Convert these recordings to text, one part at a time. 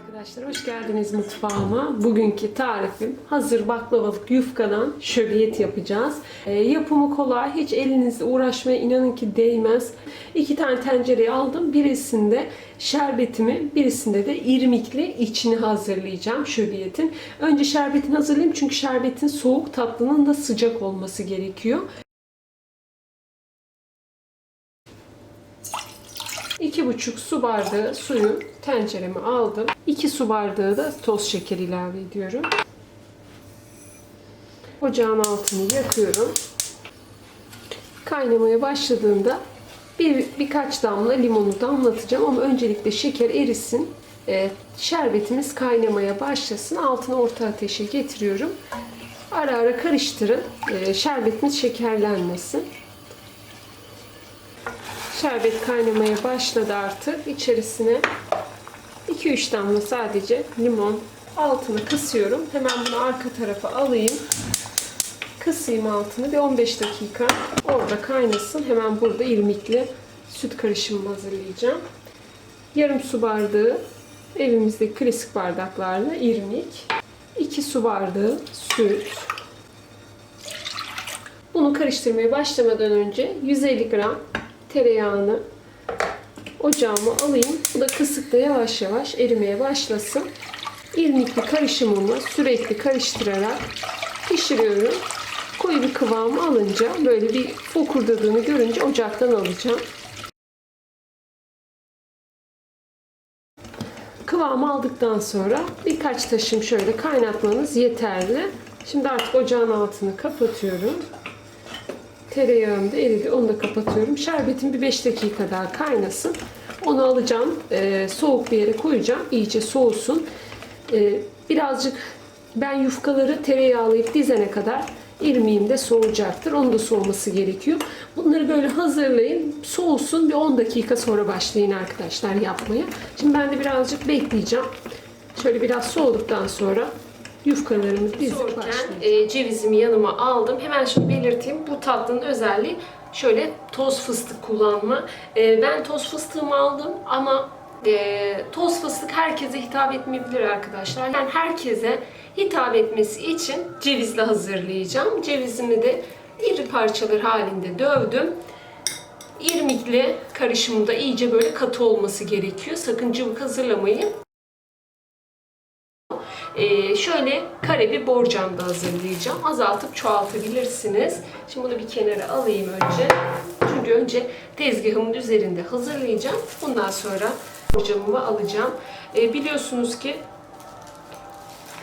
arkadaşlar, hoş geldiniz mutfağıma. Bugünkü tarifim hazır baklavalık yufkadan şöbiyet yapacağız. E, yapımı kolay, hiç elinizle uğraşmaya inanın ki değmez. İki tane tencereyi aldım. Birisinde şerbetimi, birisinde de irmikli içini hazırlayacağım şöbiyetin. Önce şerbetini hazırlayayım çünkü şerbetin soğuk, tatlının da sıcak olması gerekiyor. 2,5 su bardağı suyu tencereme aldım. 2 su bardağı da toz şeker ilave ediyorum. Ocağın altını yakıyorum. Kaynamaya başladığında bir birkaç damla limonu damlatacağım ama öncelikle şeker erisin. Ee, şerbetimiz kaynamaya başlasın. Altını orta ateşe getiriyorum. Ara ara karıştırın. Ee, şerbetimiz şekerlenmesin. Şerbet kaynamaya başladı artık. İçerisine 2-3 damla sadece limon altını kısıyorum. Hemen bunu arka tarafa alayım. Kısayım altını. Bir 15 dakika orada kaynasın. Hemen burada irmikli süt karışımı hazırlayacağım. Yarım su bardağı evimizdeki klasik bardaklarla irmik. 2 su bardağı süt. Bunu karıştırmaya başlamadan önce 150 gram tereyağını ocağıma alayım. Bu da kısıkta yavaş yavaş erimeye başlasın. İrmikli karışımımı sürekli karıştırarak pişiriyorum. Koyu bir kıvamı alınca böyle bir fokurdadığını görünce ocaktan alacağım. Kıvamı aldıktan sonra birkaç taşım şöyle kaynatmanız yeterli. Şimdi artık ocağın altını kapatıyorum. Tereyağım da eridi. Onu da kapatıyorum. Şerbetim bir 5 dakika daha kaynasın. Onu alacağım. e, soğuk bir yere koyacağım. İyice soğusun. E, birazcık ben yufkaları tereyağlayıp dizene kadar irmiğim de soğuyacaktır. Onun da soğuması gerekiyor. Bunları böyle hazırlayın. Soğusun. Bir 10 dakika sonra başlayın arkadaşlar yapmaya. Şimdi ben de birazcık bekleyeceğim. Şöyle biraz soğuduktan sonra yufkalarımı dizip başlayacağım. E, cevizimi yanıma aldım. Hemen şunu belirteyim. Bu tatlının özelliği şöyle toz fıstık kullanma. E, ben toz fıstığımı aldım ama e, toz fıstık herkese hitap etmeyebilir arkadaşlar. Yani herkese hitap etmesi için cevizle hazırlayacağım. Cevizimi de iri parçalar halinde dövdüm. İrmikli karışımında iyice böyle katı olması gerekiyor. Sakın cıvık hazırlamayın. Ee, şöyle kare bir borcam da hazırlayacağım. Azaltıp çoğaltabilirsiniz. Şimdi bunu bir kenara alayım önce. Çünkü önce tezgahımın üzerinde hazırlayacağım. Bundan sonra borcamımı alacağım. Ee, biliyorsunuz ki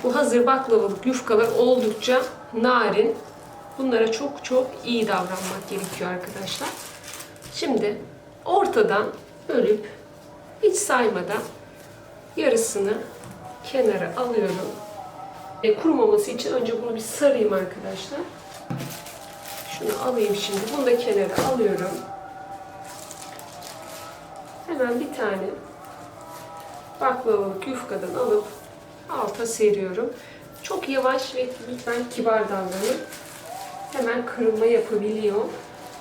bu hazır baklavalık yufkalar oldukça narin. Bunlara çok çok iyi davranmak gerekiyor arkadaşlar. Şimdi ortadan bölüp hiç saymadan yarısını kenara alıyorum. E, kurumaması için önce bunu bir sarayım arkadaşlar. Şunu alayım şimdi. Bunu da kenara alıyorum. Hemen bir tane baklavalık yufkadan alıp alta seriyorum. Çok yavaş ve lütfen kibar davranın. Hemen kırılma yapabiliyor.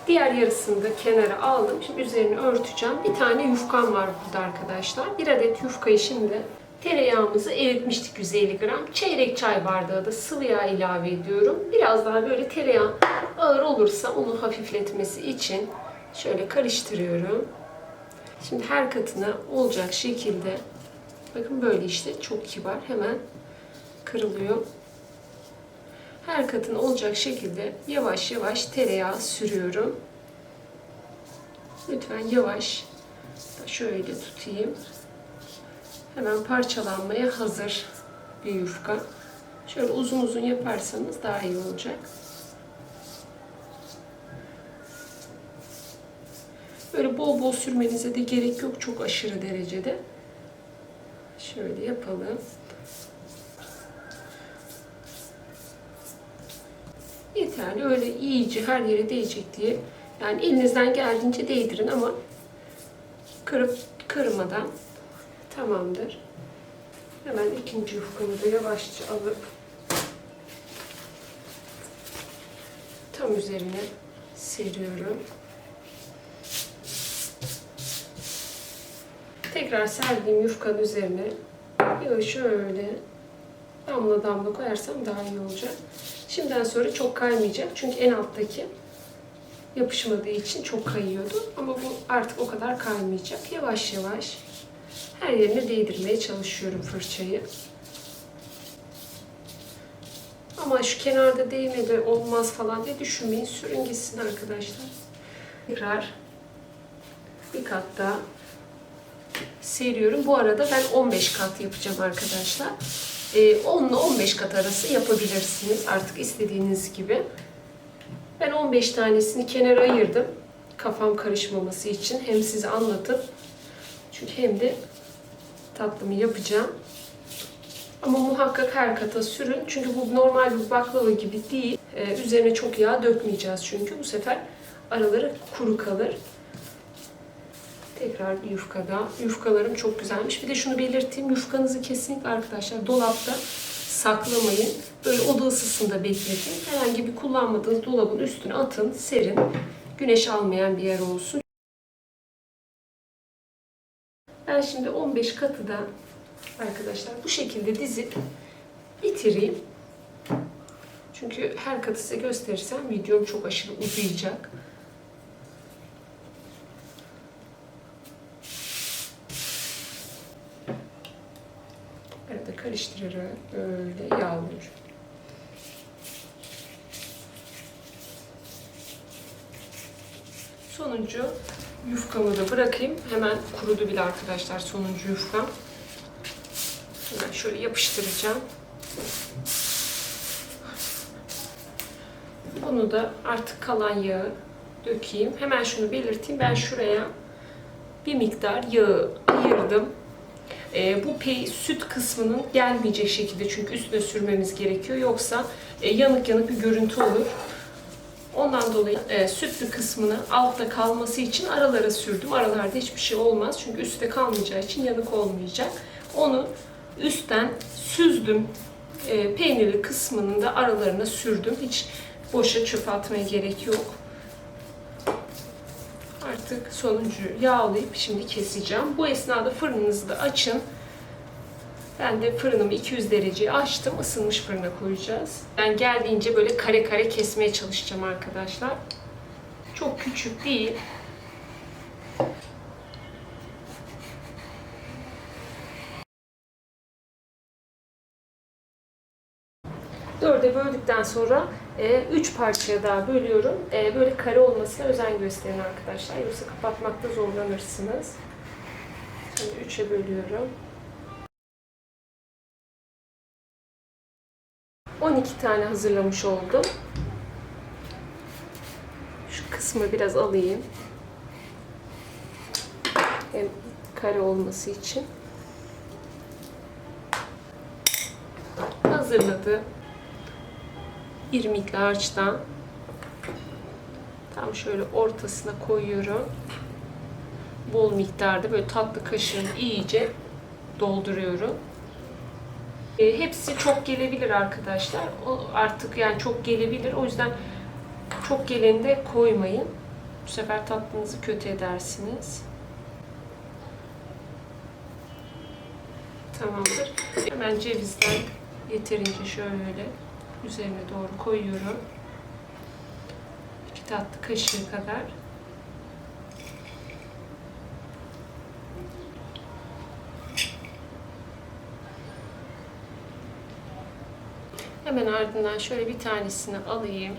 Diğer yarısını da kenara aldım. Şimdi üzerini örteceğim. Bir tane yufkam var burada arkadaşlar. Bir adet yufkayı şimdi tereyağımızı eritmiştik 150 gram. Çeyrek çay bardağı da sıvı yağ ilave ediyorum. Biraz daha böyle tereyağı ağır olursa onu hafifletmesi için şöyle karıştırıyorum. Şimdi her katına olacak şekilde bakın böyle işte çok kibar hemen kırılıyor. Her katına olacak şekilde yavaş yavaş tereyağı sürüyorum. Lütfen yavaş şöyle tutayım. Hemen parçalanmaya hazır bir yufka. Şöyle uzun uzun yaparsanız daha iyi olacak. Böyle bol bol sürmenize de gerek yok çok aşırı derecede. Şöyle yapalım. Yeterli. Öyle iyice her yere değecek diye. Yani elinizden geldiğince değdirin ama kırıp kırmadan tamamdır. Hemen ikinci yufkamı da yavaşça alıp tam üzerine seriyorum. Tekrar serdiğim yufkanın üzerine yağı şöyle damla damla koyarsam daha iyi olacak. Şimdiden sonra çok kaymayacak. Çünkü en alttaki yapışmadığı için çok kayıyordu. Ama bu artık o kadar kaymayacak. Yavaş yavaş her yerine değdirmeye çalışıyorum fırçayı. Ama şu kenarda değmedi olmaz falan diye düşünmeyin. Sürün gitsin arkadaşlar. Tekrar bir kat daha seriyorum. Bu arada ben 15 kat yapacağım arkadaşlar. Ee, 10 ile 15 kat arası yapabilirsiniz artık istediğiniz gibi. Ben 15 tanesini kenara ayırdım. Kafam karışmaması için. Hem size anlatıp çünkü hem de tatlımı yapacağım. Ama muhakkak her kata sürün. Çünkü bu normal bir baklava gibi değil. Ee, üzerine çok yağ dökmeyeceğiz çünkü. Bu sefer araları kuru kalır. Tekrar bir yufka daha. Yufkalarım çok güzelmiş. Bir de şunu belirteyim. Yufkanızı kesinlikle arkadaşlar dolapta saklamayın. Böyle oda ısısında bekletin. Herhangi bir kullanmadığınız dolabın üstüne atın, serin. Güneş almayan bir yer olsun. Ben şimdi 15 katı da arkadaşlar bu şekilde dizip bitireyim. Çünkü her katı size gösterirsem videom çok aşırı uzayacak. Arada karıştırarak böyle yağlıyorum. Sonuncu yufkamı da bırakayım. Hemen kurudu bile arkadaşlar sonuncu yufkam. Hemen şöyle yapıştıracağım. Bunu da artık kalan yağı dökeyim. Hemen şunu belirteyim. Ben şuraya bir miktar yağı ayırdım. E, bu pey süt kısmının gelmeyecek şekilde çünkü üstüne sürmemiz gerekiyor. Yoksa e, yanık yanık bir görüntü olur. Ondan dolayı e, sütlü kısmını altta kalması için aralara sürdüm. Aralarda hiçbir şey olmaz. Çünkü üstte kalmayacağı için yanık olmayacak. Onu üstten süzdüm. E, peynirli kısmının da aralarına sürdüm. Hiç boşa çöpe atmaya gerek yok. Artık sonuncu yağlayıp şimdi keseceğim. Bu esnada fırınınızı da açın. Ben de fırınımı 200 dereceye açtım. Isınmış fırına koyacağız. Ben geldiğince böyle kare kare kesmeye çalışacağım arkadaşlar. Çok küçük değil. Dörde böldükten sonra 3 parçaya daha bölüyorum. E, böyle kare olmasına özen gösterin arkadaşlar. Yoksa kapatmakta zorlanırsınız. Şimdi 3'e bölüyorum. 12 tane hazırlamış oldum. Şu kısmı biraz alayım. Hem kare olması için. Hazırladım. irmikli harçtan tam şöyle ortasına koyuyorum. Bol miktarda böyle tatlı kaşığını iyice dolduruyorum. E, hepsi çok gelebilir arkadaşlar. O artık yani çok gelebilir. O yüzden çok geleni de koymayın. Bu sefer tatlınızı kötü edersiniz. Tamamdır. Hemen cevizden yeterince şöyle üzerine doğru koyuyorum. İki tatlı kaşığı kadar. Hemen ardından şöyle bir tanesini alayım.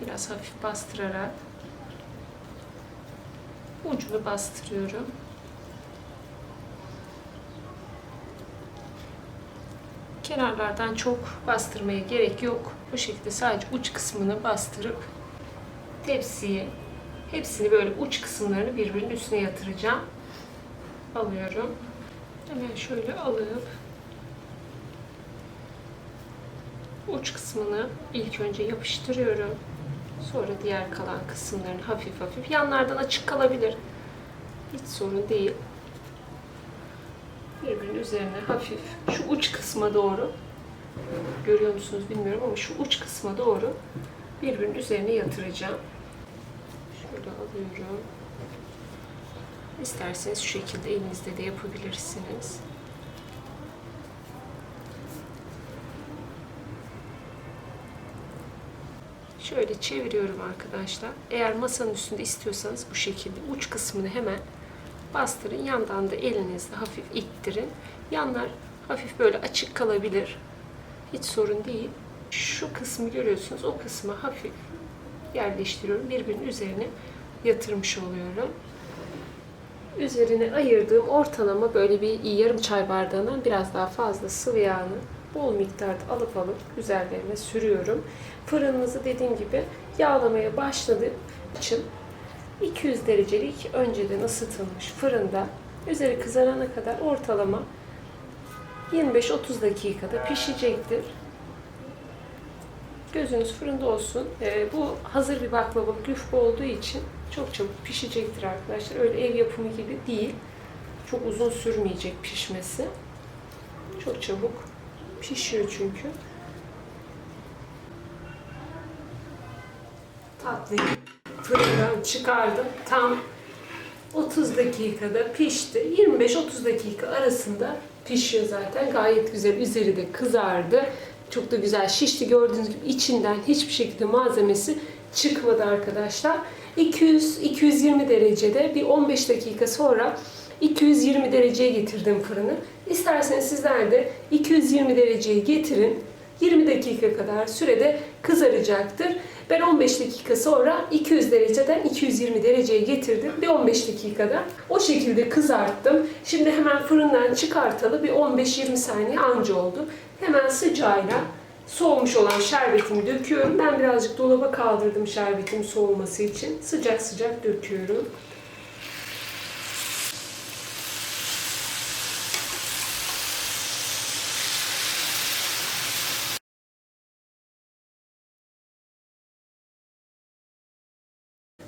Biraz hafif bastırarak. Ucunu bastırıyorum. Kenarlardan çok bastırmaya gerek yok. Bu şekilde sadece uç kısmını bastırıp tepsiye hepsini böyle uç kısımlarını birbirinin üstüne yatıracağım. Alıyorum. Hemen şöyle alıp uç kısmını ilk önce yapıştırıyorum. Sonra diğer kalan kısımlarını hafif hafif yanlardan açık kalabilir. Hiç sorun değil. Birbirinin üzerine hafif şu uç kısma doğru görüyor musunuz bilmiyorum ama şu uç kısma doğru birbirinin üzerine yatıracağım. Şöyle alıyorum. İsterseniz şu şekilde elinizde de yapabilirsiniz. Şöyle çeviriyorum arkadaşlar. Eğer masanın üstünde istiyorsanız bu şekilde uç kısmını hemen bastırın. Yandan da elinizle hafif ittirin. Yanlar hafif böyle açık kalabilir. Hiç sorun değil. Şu kısmı görüyorsunuz. O kısmı hafif yerleştiriyorum. Birbirinin üzerine yatırmış oluyorum. Üzerine ayırdığım ortalama böyle bir yarım çay bardağından biraz daha fazla sıvı yağını bol miktarda alıp alıp üzerlerine sürüyorum. Fırınınızı dediğim gibi yağlamaya başladığı için 200 derecelik önceden ısıtılmış fırında üzeri kızarana kadar ortalama 25-30 dakikada pişecektir. Gözünüz fırında olsun. Ee, bu hazır bir baklavalık yufka olduğu için çok çabuk pişecektir arkadaşlar. Öyle ev yapımı gibi değil. Çok uzun sürmeyecek pişmesi. Çok çabuk pişiyor çünkü. Tatlıyı fırından çıkardım. Tam 30 dakikada pişti. 25-30 dakika arasında pişiyor zaten. Gayet güzel. Üzeri de kızardı. Çok da güzel şişti. Gördüğünüz gibi içinden hiçbir şekilde malzemesi çıkmadı arkadaşlar. 200-220 derecede bir 15 dakika sonra 220 dereceye getirdim fırını. İsterseniz sizler de 220 dereceye getirin. 20 dakika kadar sürede kızaracaktır. Ben 15 dakika sonra 200 dereceden 220 dereceye getirdim. Bir 15 dakikada o şekilde kızarttım. Şimdi hemen fırından çıkartalı bir 15-20 saniye anca oldu. Hemen sıcağıyla soğumuş olan şerbetimi döküyorum. Ben birazcık dolaba kaldırdım şerbetim soğuması için. Sıcak sıcak döküyorum.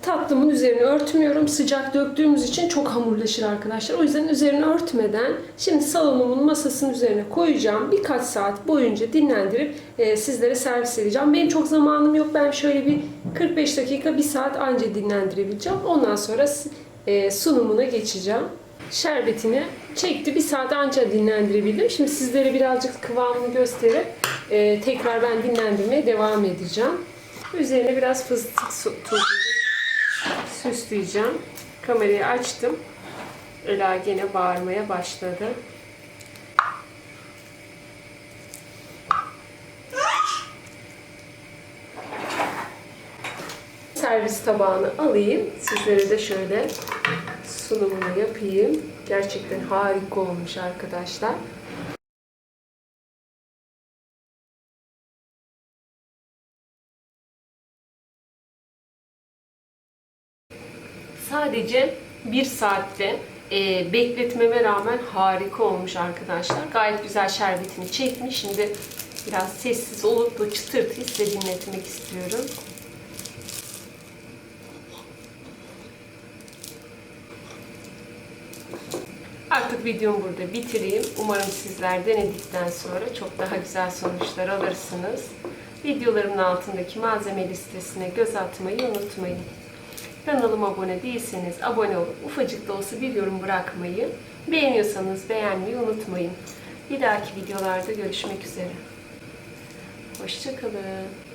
Tatlımın üzerine örtmüyorum. Sıcak döktüğümüz için çok hamurlaşır arkadaşlar. O yüzden üzerine örtmeden şimdi salonumun masasının üzerine koyacağım. Birkaç saat boyunca dinlendirip e, sizlere servis edeceğim. Benim çok zamanım yok. Ben şöyle bir 45 dakika, bir saat anca dinlendirebileceğim. Ondan sonra e, sunumuna geçeceğim. Şerbetini çekti. Bir saat anca dinlendirebildim. Şimdi sizlere birazcık kıvamını gösterip e, tekrar ben dinlendirmeye devam edeceğim. Üzerine biraz fıstık tuzu süsleyeceğim. Kamerayı açtım. Ela gene bağırmaya başladı. Servis tabağını alayım. Sizlere de şöyle sunumunu yapayım. Gerçekten harika olmuş arkadaşlar. Sadece bir saatte e, bekletmeme rağmen harika olmuş arkadaşlar. Gayet güzel şerbetini çekmiş. Şimdi biraz sessiz olup bu çıtırtıyı size dinletmek istiyorum. Artık videomu burada bitireyim. Umarım sizler denedikten sonra çok daha güzel sonuçlar alırsınız. Videolarımın altındaki malzeme listesine göz atmayı unutmayın. Kanalıma abone değilseniz abone olup ufacık da olsa bir yorum bırakmayı, beğeniyorsanız beğenmeyi unutmayın. Bir dahaki videolarda görüşmek üzere. Hoşçakalın.